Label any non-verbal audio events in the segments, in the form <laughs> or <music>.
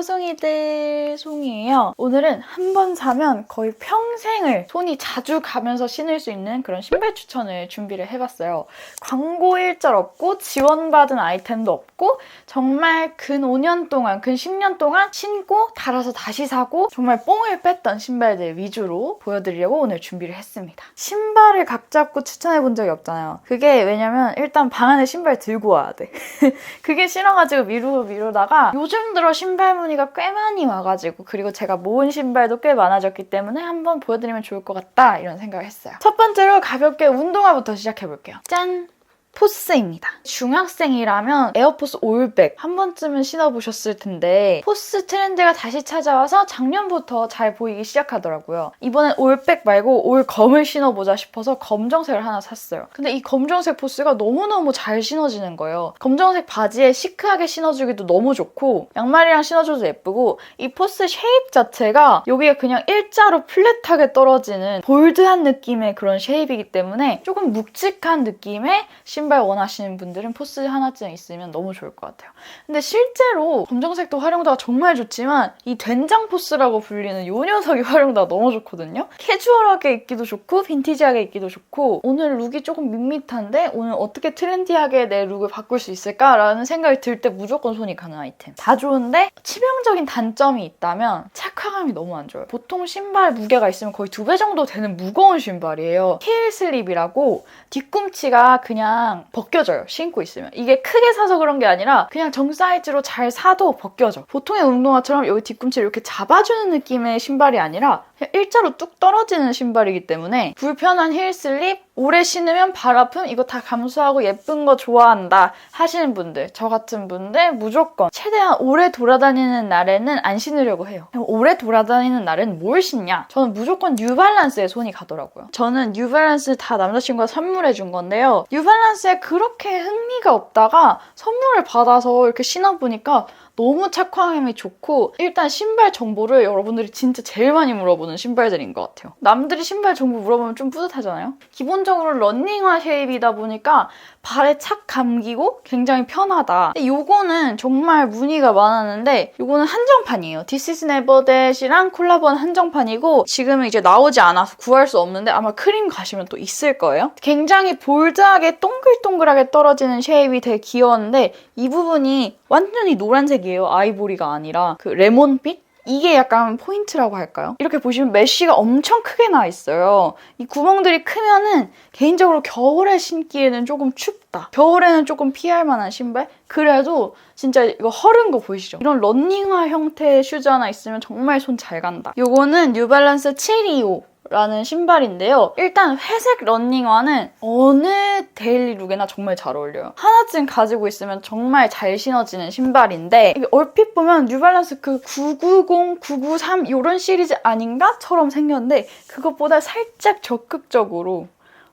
뽀송이들 송이에요. 오늘은 한 번 사면 거의 평생을 손이 자주 가면서 신을 수 있는 그런 신발 추천을 준비를 해봤어요. 광고 일절 없고 지원받은 아이템도 없고 정말 근 5년 동안, 근 10년 동안 신고 달아서 다시 사고 정말 뽕을 뺐던 신발들 위주로 보여드리려고 오늘 준비를 했습니다. 신발을 각 잡고 추천해본 적이 없잖아요. 그게 왜냐면 일단 방 안에 신발 들고 와야 돼. <laughs> 그게 싫어가지고 미루고 미루다가 요즘 들어 신발 문 의가 꽤 많이 와가지고 그리고 제가 모은 신발도 꽤 많아졌기 때문에 한번 보여드리면 좋을 것 같다 이런 생각을 했어요. 첫 번째로 가볍게 운동화부터 시작해볼게요. 짠! 포스입니다. 중학생이라면 에어포스 올백 한 번쯤은 신어보셨을 텐데 포스 트렌드가 다시 찾아와서 작년부터 잘 보이기 시작하더라고요. 이번엔 올백 말고 올 검을 신어보자 싶어서 검정색을 하나 샀어요. 근데 이 검정색 포스가 너무너무 잘 신어지는 거예요. 검정색 바지에 시크하게 신어주기도 너무 좋고 양말이랑 신어줘도 예쁘고 이 포스 쉐입 자체가 여기에 그냥 일자로 플랫하게 떨어지는 볼드한 느낌의 그런 쉐입이기 때문에 조금 묵직한 느낌의 신발 원하시는 분들은 포스 하나쯤 있으면 너무 좋을 것 같아요. 근데 실제로 검정색도 활용도가 정말 좋지만 이 된장 포스라고 불리는 요 녀석이 활용도가 너무 좋거든요. 캐주얼하게 입기도 좋고 빈티지하게 입기도 좋고 오늘 룩이 조금 밋밋한데 오늘 어떻게 트렌디하게 내 룩을 바꿀 수 있을까라는 생각이 들 때 무조건 손이 가는 아이템. 다 좋은데 치명적인 단점이 있다면 착화감이 너무 안 좋아요. 보통 신발 무게가 있으면 거의 두 배 정도 되는 무거운 신발이에요. 힐 슬립이라고 뒤꿈치가 그냥 벗겨져요. 신고 있으면. 이게 크게 사서 그런 게 아니라 그냥 정 사이즈로 잘 사도 벗겨져. 보통의 운동화처럼 여기 뒤꿈치를 이렇게 잡아주는 느낌의 신발이 아니라 그냥 일자로 뚝 떨어지는 신발이기 때문에 불편한 힐 슬립, 오래 신으면 발 아픔? 이거 다 감수하고 예쁜 거 좋아한다 하시는 분들 저 같은 분들 무조건 최대한 오래 돌아다니는 날에는 안 신으려고 해요. 오래 돌아다니는 날엔 뭘 신냐? 저는 무조건 뉴발란스에 손이 가더라고요. 저는 뉴발란스 다 남자친구가 선물해 준 건데요. 뉴발란스에 그렇게 흥미가 없다가 선물을 받아서 이렇게 신어보니까 너무 착화감이 좋고 일단 신발 정보를 여러분들이 진짜 제일 많이 물어보는 신발들인 것 같아요. 남들이 신발 정보 물어보면 좀 뿌듯하잖아요. 기본적으로 런닝화 쉐입이다 보니까 발에 착 감기고 굉장히 편하다. 요거는 정말 문의가 많았는데 요거는 한정판이에요. This is Never That이랑 콜라보한 한정판이고 지금은 이제 나오지 않아서 구할 수 없는데 아마 크림 가시면 또 있을 거예요. 굉장히 볼드하게 동글동글하게 떨어지는 쉐입이 되게 귀여웠는데 이 부분이 완전히 노란색이에요. 아이보리가 아니라 그 레몬빛? 이게 약간 포인트라고 할까요? 이렇게 보시면 메쉬가 엄청 크게 나 있어요. 이 구멍들이 크면은 개인적으로 겨울에 신기에는 조금 춥다. 겨울에는 조금 피할 만한 신발? 그래도 진짜 이거 허른 거 보이시죠? 이런 런닝화 형태의 슈즈 하나 있으면 정말 손 잘 간다. 요거는 뉴발란스 725. 라는 신발인데요. 일단 회색 런닝화는 어느 데일리 룩에나 정말 잘 어울려요. 하나쯤 가지고 있으면 정말 잘 신어지는 신발인데 얼핏 보면 뉴발란스 그 990, 993 이런 시리즈 아닌가?처럼 생겼는데 그것보다 살짝 적극적으로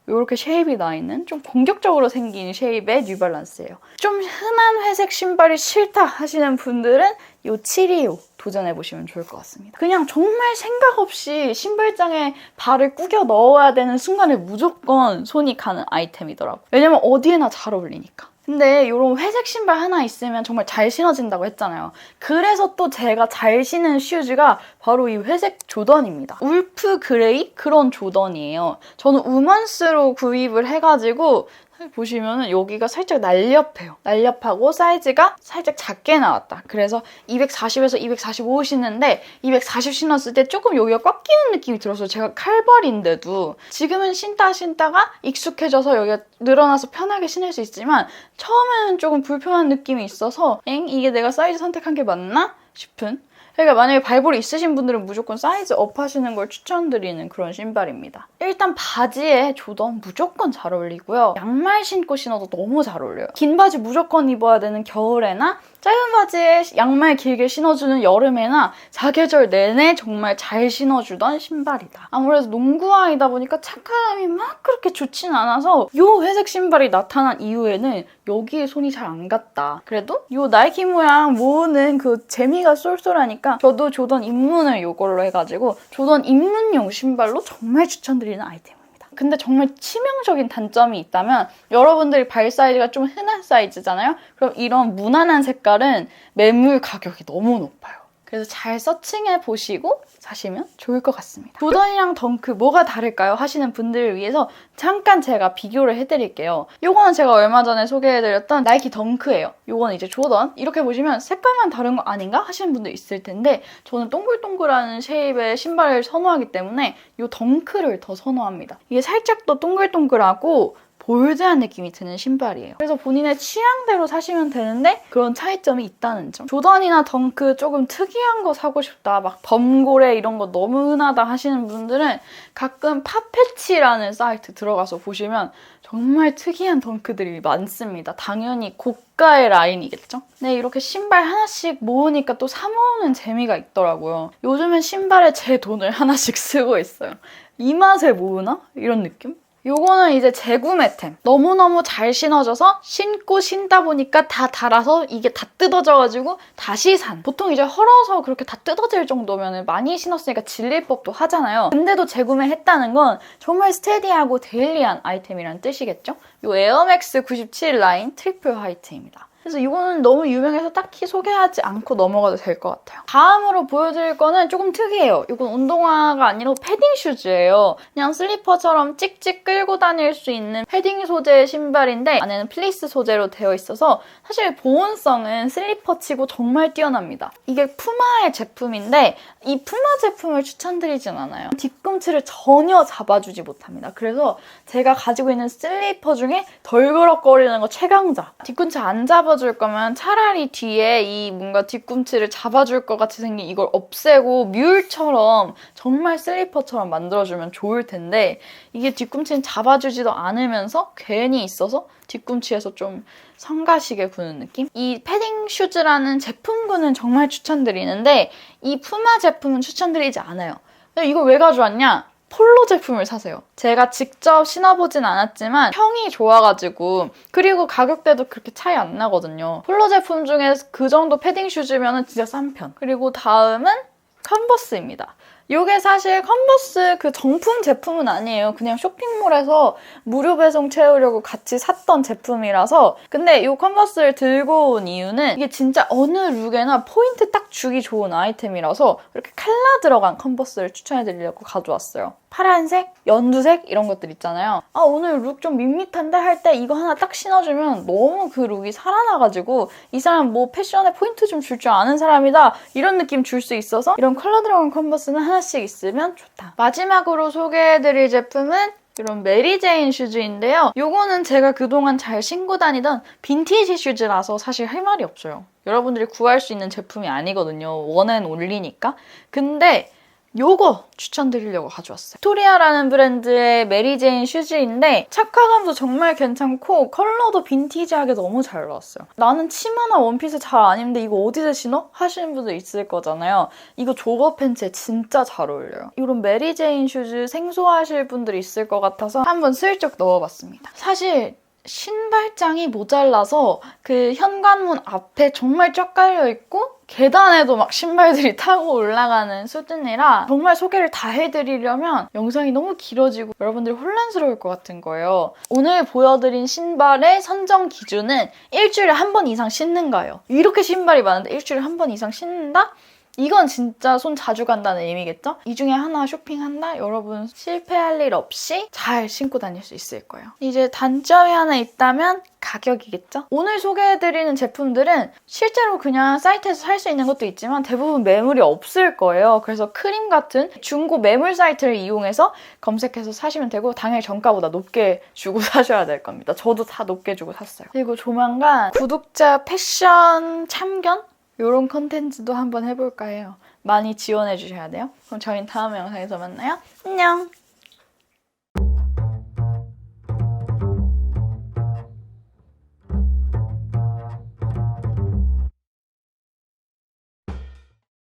이렇게 쉐입이 나 있는 좀 공격적으로 생긴 쉐입의 뉴발란스예요. 좀 흔한 회색 신발이 싫다 하시는 분들은 이 725 도전해보시면 좋을 것 같습니다. 그냥 정말 생각 없이 신발장에 발을 꾸겨 넣어야 되는 순간에 무조건 손이 가는 아이템이더라고요. 왜냐면 어디에나 잘 어울리니까. 근데 이런 회색 신발 하나 있으면 정말 잘 신어진다고 했잖아요. 그래서 또 제가 잘 신는 슈즈가 바로 이 회색 조던입니다. 울프 그레이 그런 조던이에요. 저는 우먼스로 구입을 해가지고 보시면은 여기가 살짝 날렵해요. 날렵하고 사이즈가 살짝 작게 나왔다. 그래서 240에서 245 신는데 240 신었을 때 조금 여기가 꽉 끼는 느낌이 들어서 제가 칼발인데도 지금은 신다 신다가 익숙해져서 여기가 늘어나서 편하게 신을 수 있지만 처음에는 조금 불편한 느낌이 있어서 엥? 이게 내가 사이즈 선택한 게 맞나? 싶은 그러니까 만약에 발볼이 있으신 분들은 무조건 사이즈 업 하시는 걸 추천드리는 그런 신발입니다. 일단 바지에 조던 무조건 잘 어울리고요. 양말 신고 신어도 너무 잘 어울려요. 긴 바지 무조건 입어야 되는 겨울에나 짧은 바지에 양말 길게 신어주는 여름에나 사계절 내내 정말 잘 신어주던 신발이다. 아무래도 농구화이다 보니까 착화감이 막 그렇게 좋진 않아서 이 회색 신발이 나타난 이후에는 여기에 손이 잘 안 갔다. 그래도 이 나이키 모양 모으는 그 재미가 쏠쏠하니까 저도 조던 입문을 이걸로 해가지고 조던 입문용 신발로 정말 추천드리는 아이템입니다. 근데 정말 치명적인 단점이 있다면 여러분들이 발 사이즈가 좀 흔한 사이즈잖아요? 그럼 이런 무난한 색깔은 매물 가격이 너무 높아요. 그래서 잘 서칭해 보시고 사시면 좋을 것 같습니다. 조던이랑 덩크 뭐가 다를까요? 하시는 분들을 위해서 잠깐 제가 비교를 해드릴게요. 요거는 제가 얼마 전에 소개해드렸던 나이키 덩크예요. 요거는 이제 조던. 이렇게 보시면 색깔만 다른 거 아닌가? 하시는 분들 있을 텐데 저는 동글동글한 쉐입의 신발을 선호하기 때문에 요 덩크를 더 선호합니다. 이게 살짝 더 동글동글하고 볼드한 느낌이 드는 신발이에요. 그래서 본인의 취향대로 사시면 되는데 그런 차이점이 있다는 점. 조던이나 덩크 조금 특이한 거 사고 싶다. 막 범고래 이런 거 너무 흔하다 하시는 분들은 가끔 파페치라는 사이트 들어가서 보시면 정말 특이한 덩크들이 많습니다. 당연히 고가의 라인이겠죠? 네, 이렇게 신발 하나씩 모으니까 또 사모으는 재미가 있더라고요. 요즘엔 신발에 제 돈을 <laughs> 하나씩 쓰고 있어요. 이 맛에 모으나? 이런 느낌? 요거는 이제 재구매템. 너무너무 잘 신어져서 신고 신다 보니까 다 닳아서 이게 다 뜯어져가지고 다시 산. 보통 이제 헐어서 그렇게 다 뜯어질 정도면 많이 신었으니까 질릴 법도 하잖아요. 근데도 재구매했다는 건 정말 스테디하고 데일리한 아이템이라는 뜻이겠죠? 요 에어맥스 97 라인 트리플 화이트입니다. 그래서 이거는 너무 유명해서 딱히 소개하지 않고 넘어가도 될 것 같아요. 다음으로 보여드릴 거는 조금 특이해요. 이건 운동화가 아니라 패딩 슈즈예요. 그냥 슬리퍼처럼 찍찍 끌고 다닐 수 있는 패딩 소재의 신발인데 안에는 플리스 소재로 되어 있어서 사실 보온성은 슬리퍼치고 정말 뛰어납니다. 이게 푸마의 제품인데 이 푸마 제품을 추천드리진 않아요. 뒤꿈치를 전혀 잡아주지 못합니다. 그래서 제가 가지고 있는 슬리퍼 중에 덜그럭거리는 거 최강자. 뒤꿈치 안 잡아 줄 거면 차라리 뒤에 이 뭔가 뒤꿈치를 잡아줄 것 같이 생긴 이걸 없애고 뮬처럼 정말 슬리퍼처럼 만들어주면 좋을 텐데 이게 뒤꿈치는 잡아주지도 않으면서 괜히 있어서 뒤꿈치에서 좀 성가시게 구는 느낌? 이 패딩 슈즈라는 제품군은 정말 추천드리는데 이 푸마 제품은 추천드리지 않아요. 이걸 왜 가져왔냐? 폴로 제품을 사세요. 제가 직접 신어보진 않았지만 평이 좋아가지고 그리고 가격대도 그렇게 차이 안 나거든요. 폴로 제품 중에 그 정도 패딩 슈즈면 진짜 싼 편. 그리고 다음은 컨버스입니다. 이게 사실 컨버스 그 정품 제품은 아니에요. 그냥 쇼핑몰에서 무료 배송 채우려고 같이 샀던 제품이라서 근데 이 컨버스를 들고 온 이유는 이게 진짜 어느 룩에나 포인트 딱 주기 좋은 아이템이라서 이렇게 칼라 들어간 컨버스를 추천해드리려고 가져왔어요. 파란색, 연두색 이런 것들 있잖아요. 아 오늘 룩 좀 밋밋한데 할 때 이거 하나 딱 신어주면 너무 그 룩이 살아나가지고 이 사람 뭐 패션에 포인트 좀 줄 줄 아는 사람이다 이런 느낌 줄 수 있어서 이런 컬러 들어간 컨버스는 하나 씩 있으면 좋다. 마지막으로 소개해드릴 제품은 이런 메리제인 슈즈인데요. 요거는 제가 그동안 잘 신고 다니던 빈티지 슈즈라서 사실 할 말이 없어요. 여러분들이 구할 수 있는 제품이 아니거든요. 원앤 올리니까. 근데 요거 추천드리려고 가져왔어요. 빅토리아라는 브랜드의 메리제인 슈즈인데 착화감도 정말 괜찮고 컬러도 빈티지하게 너무 잘 나왔어요. 나는 치마나 원피스 잘 안 입는데 이거 어디서 신어? 하시는 분들 있을 거잖아요. 이거 조거 팬츠에 진짜 잘 어울려요. 이런 메리제인 슈즈 생소하실 분들이 있을 것 같아서 한번 슬쩍 넣어봤습니다. 사실 신발장이 모자라서 그 현관문 앞에 정말 쫙 깔려 있고 계단에도 막 신발들이 <laughs> 타고 올라가는 수준이라 정말 소개를 다 해드리려면 영상이 너무 길어지고 여러분들이 혼란스러울 것 같은 거예요. 오늘 보여드린 신발의 선정 기준은 일주일에 한 번 이상 신는가요? 이렇게 신발이 많은데 일주일에 한 번 이상 신는다? 이건 진짜 손 자주 간다는 의미겠죠? 이 중에 하나 쇼핑한다? 여러분 실패할 일 없이 잘 신고 다닐 수 있을 거예요. 이제 단점이 하나 있다면 가격이겠죠? 오늘 소개해드리는 제품들은 실제로 그냥 사이트에서 살 수 있는 것도 있지만 대부분 매물이 없을 거예요. 그래서 크림 같은 중고 매물 사이트를 이용해서 검색해서 사시면 되고 당연히 정가보다 높게 주고 <laughs> 사셔야 될 겁니다. 저도 다 높게 주고 샀어요. 그리고 조만간 구독자 패션 참견? 이런 컨텐츠도 한번 해볼까 해요. 많이 지원해 주셔야 돼요. 그럼 저희는 다음 영상에서 만나요. 안녕!